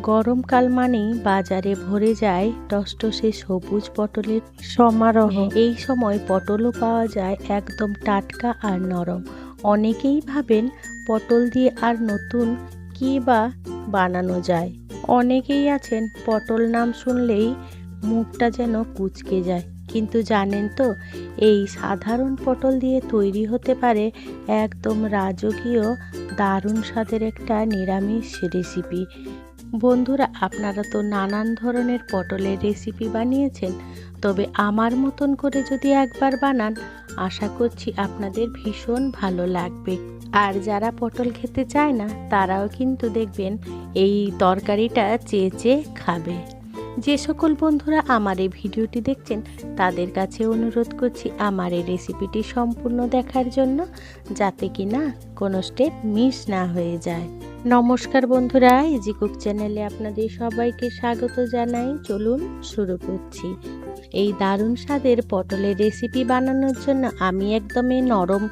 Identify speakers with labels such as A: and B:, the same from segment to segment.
A: গরমকাল মানেই বাজারে ভরে যায় টসটসে সবুজ পটলের সমারোহ। এই সময় পটলও পাওয়া যায় একদম টাটকা আর নরম। অনেকেই ভাবেন পটল দিয়ে আর নতুন কী বা বানানো যায়। অনেকেই আছেন পটল নাম শুনলেই মুখটা যেন কুচকে যায়। কিন্তু জানেন তো, এই সাধারণ পটল দিয়ে তৈরি হতে পারে একদম রাজকীয় দারুণ স্বাদের একটা নিরামিষ রেসিপি বন্ধুরা, আপনারা তো নানান ধরনের পটলের রেসিপি বানিয়েছেন, তবে আমার মতন করে যদি একবার বানান, আশা করছি আপনাদের ভীষণ ভালো লাগবে। আর যারা পটল খেতে চায় না, তারাও কিন্তু দেখবেন এই তরকারিটা চেয়ে চেয়ে খাবে। যে সকল বন্ধুরা আমার এই ভিডিওটি দেখছেন, তাদের কাছে অনুরোধ করছি আমার এই রেসিপিটি সম্পূর্ণ দেখার জন্য, যাতে কি না কোনো স্টেপ মিস না হয়ে যায়। নমস্কার বন্ধুরা ইজি কুক চ্যানেলে আপনাদের সবাইকে স্বাগত জানাই। চলুন শুরু করছি। এই দারুণ স্বাদের পটলের রেসিপি বানানোর জন্য আমি একদমই নরম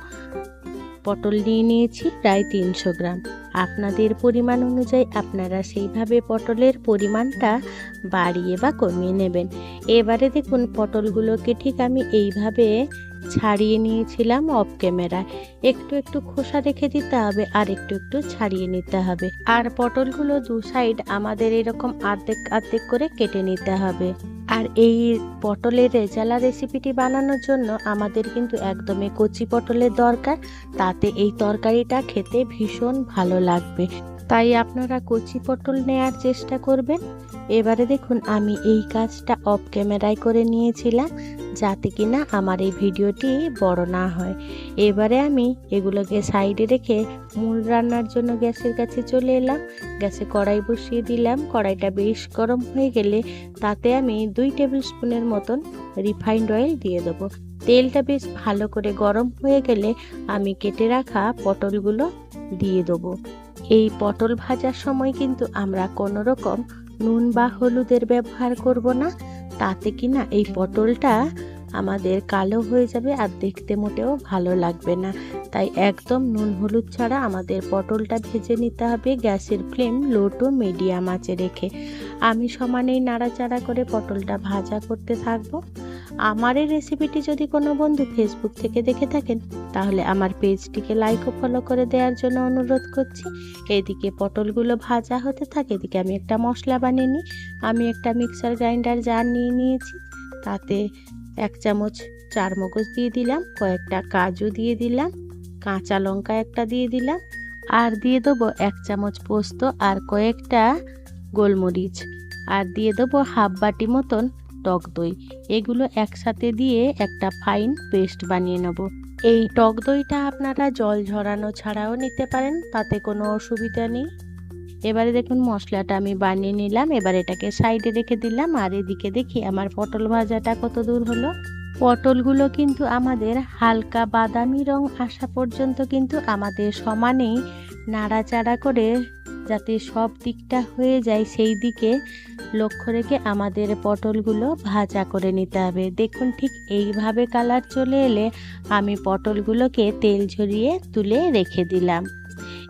A: পটল নিয়ে নিয়েছি, প্রায় তিনশো গ্রাম। আপনাদের পরিমাণ অনুযায়ী আপনারা সেইভাবে পটলের পরিমাণটা বাড়িয়ে বা কমিয়ে নেবেন। এবারে দেখুন, পটলগুলোকে ঠিক আমি এইভাবে ছাড়িয়ে নিয়েছিলাম অফ ক্যামেরায় একটু একটু খোসা রেখে দিতে হবে, আর একটু একটু ছাড়িয়ে নিতে হবে। আর পটলগুলো দু সাইড আমাদের এরকম আর্ধেক আর্ধেক করে কেটে নিতে হবে। আর এই পটলের রেজালা রেসিপিটি বানানোর জন্য আমাদের কিন্তু একদমই কচি পটলের দরকার। তাতে এই তরকারিটা খেতে ভীষণ ভালো লাগবে। তাই আপনারা কচি পটল নেয়ার চেষ্টা করবেন। এবারে দেখুন, আমি এই কাজটা অফ ক্যামেরায় করে নিয়েছিলাম, যাতে কিনা আমার এই ভিডিওটি বড় না হয়। এবারে আমি এগুলোকে সাইডে রেখে মূল রান্নার জন্য গ্যাসের কাছে চলে এলাম। গ্যাসে কড়াই বসিয়ে দিলাম। কড়াইটা বেশ গরম হয়ে গেলে তাতে আমি দুই টেবিল স্পুনের মতন রিফাইন্ড অয়েল দিয়ে দেবো। তেলটা বেশ ভালো করে গরম হয়ে গেলে আমি কেটে রাখা পটলগুলো দিয়ে দেবো। এই পটল ভাজার সময় কিন্তু আমরা কোনো রকম নুন বা হলুদের ব্যবহার করব না। তাতে কি না এই পটলটা আমাদের কালো হয়ে যাবে আর দেখতে মোটেও ভালো লাগবে না। তাই একদম নুন হলুদ ছাড়া আমাদের পটলটা ভেজে নিতে হবে গ্যাসের ফ্লেম লো টু মিডিয়াম আঁচে রেখে। আমি সমানেই নাড়াচাড়া করে পটলটা ভাজা করতে থাকব। আমার এই রেসিপিটি যদি কোনো বন্ধু ফেসবুক থেকে দেখে থাকেন, তাহলে আমার পেজটিকে লাইক ও ফলো করে দেওয়ার জন্য অনুরোধ করছি। এদিকে পটলগুলো ভাজা হতে থাকে, এদিকে আমি একটা মশলা বানিয়ে নিই। আমি একটা মিক্সার গ্রাইন্ডার জার নিয়ে নিয়েছি। তাতে এক চামচ চার মগজ দিয়ে দিলাম, কয়েকটা কাজু দিয়ে দিলাম, কাঁচা লঙ্কা একটা দিয়ে দিলাম, আর দিয়ে দেবো এক চামচ পোস্ত আর কয়েকটা গোলমরিচ। আর দিয়ে দেবো হাফ বাটি মতন টক দই। এগুলো একসাথে দিয়ে একটা ফাইন পেস্ট বানিয়ে নেব। এই টক দইটা আপনারা জল ঝরানো ছাড়াও নিতে পারেন, তাতে কোনো অসুবিধা নেই। এবারে দেখুন মশলাটা আমি বানিয়ে নিলাম, এবার এটাকে সাইডে রেখে দিলাম, আর এদিকে দেখি আমার পটল ভাজাটা কত দূর হলো। পটলগুলো কিন্তু আমাদের হালকা বাদামি রং আসা পর্যন্ত কিন্তু আমাদের সমানেই নাড়াচাড়া করে যাতে সব দিকটা হয়ে যায়, সেই দিকে লক্ষ্য রেখে আমাদের পটলগুলো ভাজা করে নিতে হবে। দেখুন ঠিক এইভাবে কালার চলে এলে আমি পটলগুলোকে তেল ঝরিয়ে তুলে রেখে দিলাম।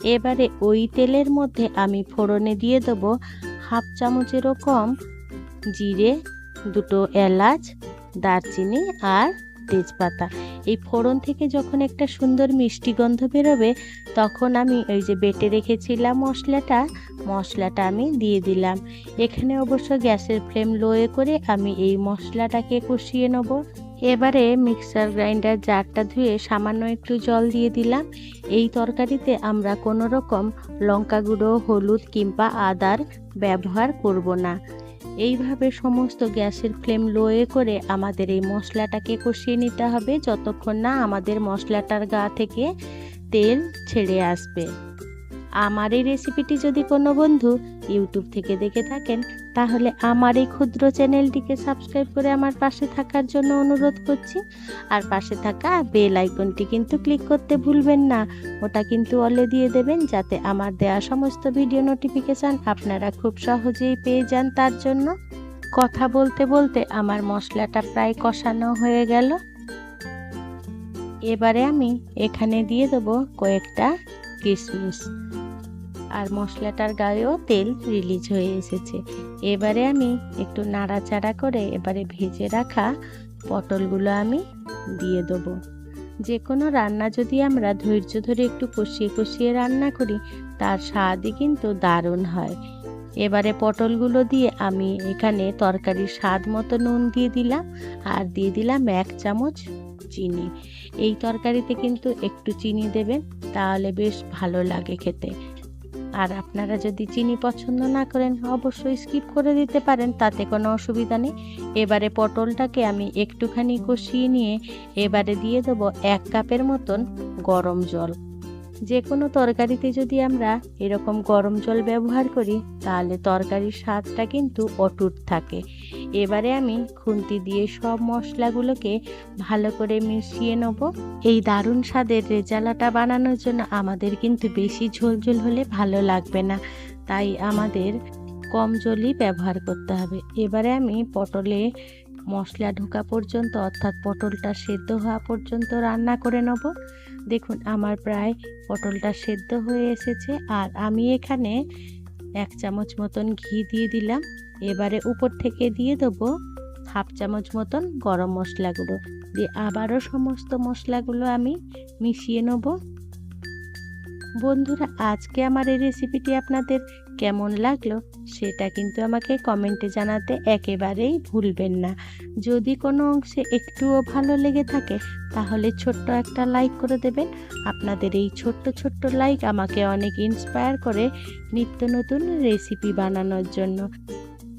A: এবারে ওই তেলের মধ্যে আমি ফোড়নে দিয়ে দেবো হাফ চামচেরও কম জিরে, দুটো এলাচ, দারচিনি আর তেজপাতা। এই ফোড়ন থেকে যখন একটা সুন্দর মিষ্টি গন্ধ বেরোবে, তখন আমি ওই যে বেটে রেখেছিলাম মশলাটা মশলাটা আমি দিয়ে দিলাম। এখানে অবশ্য গ্যাসের ফ্লেম লোয়ে করে আমি এই মশলাটাকে কষিয়ে নেব। এবারে মিক্সার গ্রাইন্ডার জারটা ধুয়ে সামান্য একটু জল দিয়ে দিলাম। এই তরকারিতে আমরা কোনো রকম লঙ্কা গুঁড়ো, হলুদ কিংবা আদার ব্যবহার করব না। এইভাবে সমস্ত গ্যাসের ফ্লেম লোয়ে করে আমাদের এই মশলাটাকে কষিয়ে নিতে হবে যতক্ষণ না আমাদের মশলাটার গা থেকে তেল ছেড়ে আসবে। আমার এই রেসিপিটি যদি কোনো বন্ধু ইউটিউব থেকে দেখে থাকেন তাহলে আমার এই ক্ষুদ্র চ্যানেলটিকে সাবস্ক্রাইব করে আমার পাশে থাকার জন্য অনুরোধ করছি। আর পাশে থাকা বেল আইকনটি কিন্তু ক্লিক করতে ভুলবেন না। ওটা কিন্তু অলে দিয়ে দেবেন যাতে আমার দেয়া সমস্ত ভিডিও নোটিফিকেশান আপনারা খুব সহজেই পেয়ে যান তার জন্য। কথা বলতে বলতে আমার মশলাটা প্রায় কষানো হয়ে গেল। এবারে আমি এখানে দিয়ে দেবো কয়েকটা কিশমিশ। আর মশলাটার গায়েও তেল রিলিজ হয়ে এসেছে। এবারে আমি একটু নাড়াচাড়া করে এবারে ভেজে রাখা পটলগুলো আমি দিয়ে দেবো। যে কোনো রান্না যদি আমরা ধৈর্য ধরে একটু কষিয়ে কষিয়ে রান্না করি, তার স্বাদই কিন্তু দারুণ হয়। এবারে পটলগুলো দিয়ে আমি এখানে তরকারির স্বাদ মতো নুন দিয়ে দিলাম আর দিয়ে দিলাম এক চামচ চিনি। এই তরকারিতে কিন্তু একটু চিনি দেবেন, তাহলে বেশ ভালো লাগে খেতে। আর আপনারা যদি চিনি পছন্দ না করেন, অবশ্যই স্কিপ করে দিতে পারেন, তাতে কোনো অসুবিধা নেই। এবারে পটলটাকে আমি একটুখানি কষিয়ে নিয়ে এবারে দিয়ে দেবো এক কাপের মতন গরম জল। যে কোনো তরকারিতে যদি আমরা এরকম গরম জল ব্যবহার করি, তাহলে তরকারির স্বাদটা কিন্তু অটুট থাকে। এবারে আমি খুন্তি দিয়ে সব মশলাগুলোকে ভালো করে মিশিয়ে নেব। এই দারুণ স্বাদের রেজালাটা বানানোর জন্য আমাদের কিন্তু বেশি ঝোল ঝোল হলে ভালো লাগবে না। তাই আমাদের কম জলই ব্যবহার করতে হবে। এবারে আমি পটলে মশলা ঢোকা পর্যন্ত, অর্থাৎ পটলটা সেদ্ধ হওয়া পর্যন্ত রান্না করে নেব। দেখুন, আমার প্রায় পটলটা সেদ্ধ হয়ে এসেছে। আর আমি এখানে এক চামচ মতন ঘি দিয়ে দিলাম। এবারে উপর থেকে দিয়ে দেবো হাফ চামচ মতন গরম মশলাগুলো। দিয়ে আবারও সমস্ত মশলাগুলো আমি মিশিয়ে নেব। বন্ধুরা, আজকে আমার এই রেসিপিটি আপনাদের কেমন লাগল সেটা কিন্তু আমাকে কমেন্টে জানাতে একেবারেই ভুলবেন না। যদি কোনো অংশে একটুও ভালো লেগে থাকে, তাহলে ছোট্ট একটা লাইক করে দেবেন। আপনাদের এই ছোট্ট ছোট্ট লাইক আমাকে অনেক ইন্সপায়ার করে নিত্য নতুন রেসিপি বানানোর জন্য।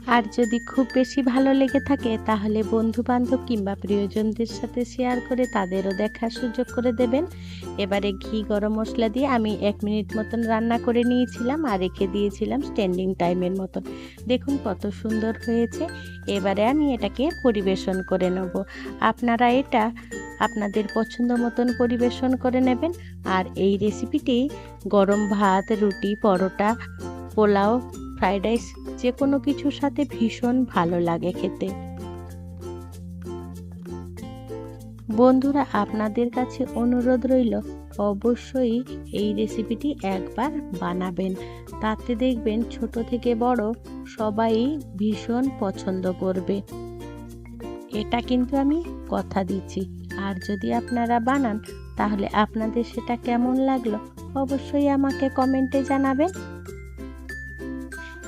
A: আর যদি খুব বেশি ভালো লেগে থাকে, তাহলে বন্ধু বান্ধব কিংবা প্রিয়জনদের সাথে শেয়ার করে তাদেরও দেখার সুযোগ করে দেবেন। এবারে ঘি, গরম মশলা দিয়ে আমি এক মিনিট মতন রান্না করে নিয়েছিলাম আর রেখে দিয়েছিলাম স্ট্যান্ডিং টাইমের মতন। দেখুন কত সুন্দর হয়েছে। এবারে আমি এটাকে পরিবেশন করে নেব। আপনারা এটা আপনাদের পছন্দ মতন পরিবেশন করে নেবেন। আর এই রেসিপিটি গরম ভাত, রুটি, পরোটা, পোলাও ফ্রাইড রাইস যে কোনো কিছুর সাথে ভীষণ ভালো লাগে খেতে। বন্ধুরা, আপনাদের কাছে অনুরোধ রইল, অবশ্যই এই রেসিপিটি একবার বানাবেন। তাতে দেখবেন ছোট থেকে বড় সবাই ভীষণ পছন্দ করবে। এটা কিন্তু আমি কথা দিচ্ছি। আর যদি আপনারা বানান, তাহলে আপনাদের সেটা কেমন লাগল, অবশ্যই আমাকে কমেন্টে জানাবেন।